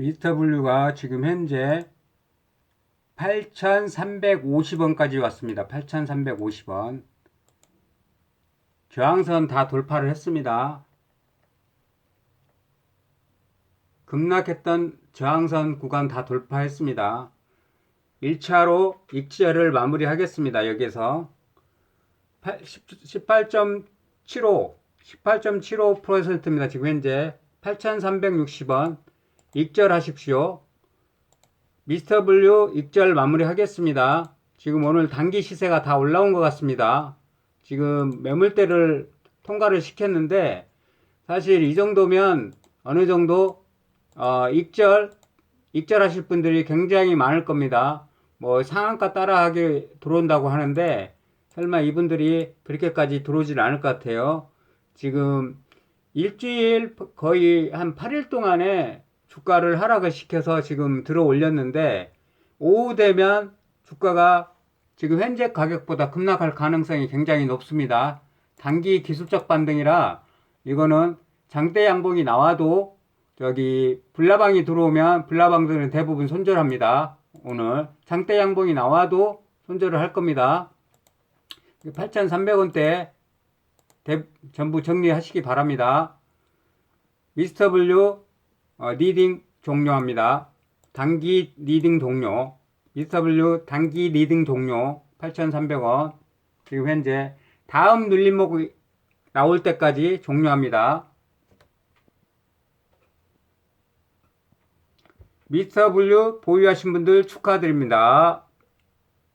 미스터 블루가 지금 현재 8,350원까지 왔습니다. 8,350원. 저항선 다 돌파를 했습니다. 급락했던 저항선 구간 다 돌파했습니다. 1차로 익절을 마무리하겠습니다. 여기서 18.75 18.75%입니다. 지금 현재 8,360원 익절하십시오. 미스터 블루 익절 마무리하겠습니다. 지금 오늘 단기 시세가 다 올라온 것 같습니다. 지금 매물대를 통과를 시켰는데 사실 이 정도면 어느 정도 어, 익절 익절하실 분들이 굉장히 많을 겁니다. 뭐 상한가 따라하게 들어온다고 하는데 설마 이분들이 그렇게까지 들어오질 않을 것 같아요. 지금 일주일 거의 한 8일 동안에 주가를 하락을 시켜서 지금 들어 올렸는데 오후 되면 주가가 지금 현재 가격보다 급락할 가능성이 굉장히 높습니다. 단기 기술적 반등이라 이거는 장대 양봉이 나와도 저기 불나방이 들어오면 불나방들은 대부분 손절합니다. 오늘 장대 양봉이 나와도 손절을 할 겁니다. 8,300원대 전부 정리하시기 바랍니다. 미스터 블루 어, 리딩 종료합니다. 단기 리딩 종료. 블루 단기 리딩 종료 8,300원. 지금 현재 다음 눌림목이 나올 때까지 종료합니다. 미스터 블루 보유하신 분들 축하드립니다.